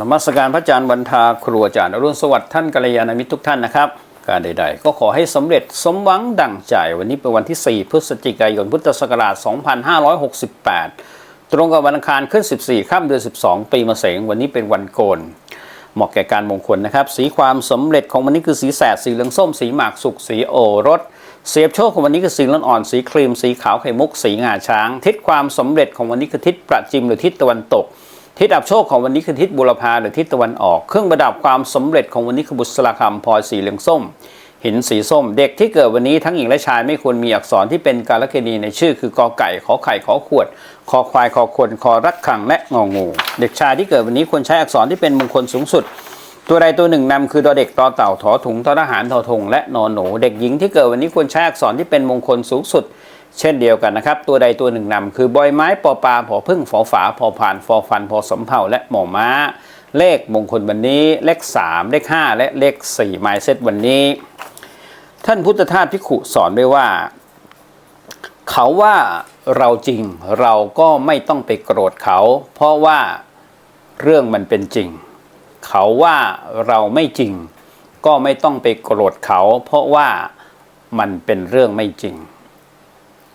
นมัสการพระอาจารย์วันทาครูอาจารย์อรุณสวัสดิ์ท่านกัลยาณมิตรทุกท่านนะครับ การใดๆ ก็ขอให้สำเร็จสมหวังดั่งใจวันนี้เป็นวันที่ 4 พฤศจิกายนพุทธศักราช 2568 ตรงกับวันอังคารขึ้น 14ค่ำเดือน 12 ปีมะเสงวันนี้เป็นวันโกน เหมาะแก่การมงคลนะครับ สีความสำเร็จของวันนี้คือสีแสดสีเหลืองส้ม สีหมากสุกสีโอรสเสียบโชคของวันนี้คือสีล้นอ่อนสีครีมสีขาวไข่มุกสีงาช้าง ทิศความสำเร็จของวันนี้คือทิศประจิมหรือทิศตะวันตก ทิศอับโชคของวันนี้คือทิศบุรพาหรือทิศตะวันออก เครื่องประดับความสำเร็จของวันนี้คือบุษราคำพลอยสีเหลืองส้ม หินสีส้ม เด็กที่เกิดวันนี้ทั้งหญิงและชายไม่ควรมีอักษรที่เป็นการละคณีในชื่อ คือกอไก่ขอไข่ขอขวดคอควายคอควรคอรักขังและงองู เด็กชายที่เกิดวันนี้ควรใช้อักษรที่เป็นมงคลสูงสุด ตัวใดตัวหนึ่งนำคือดอเด็กตอเต่าถอถุงทอทหารทอทงและนอนหนู เด็กหญิงที่เกิดวันนี้ควรใช้อักษรที่เป็นมงคลสูงสุด เช่นเดียวกันนะครับ ตัวใดตัวหนึ่งนำคือ บอยไม้ปอปลาผอพึ่งฝอฝาพอผ่านฟอฟันพอสำเภาและหมอม้า เลขมงคลวันนี้ เลข 3 เลข 5 และเลข4หมายเซตวันนี้ ท่านพุทธทาสพิขุสอนไว้ว่า เขาว่าเราจริงเราก็ไม่ต้องไปโกรธเขา เพราะว่าเรื่องมันเป็นจริง เขาว่าเราไม่จริง ก็ไม่ต้องไปโกรธเขา เพราะว่ามันเป็นเรื่องไม่จริง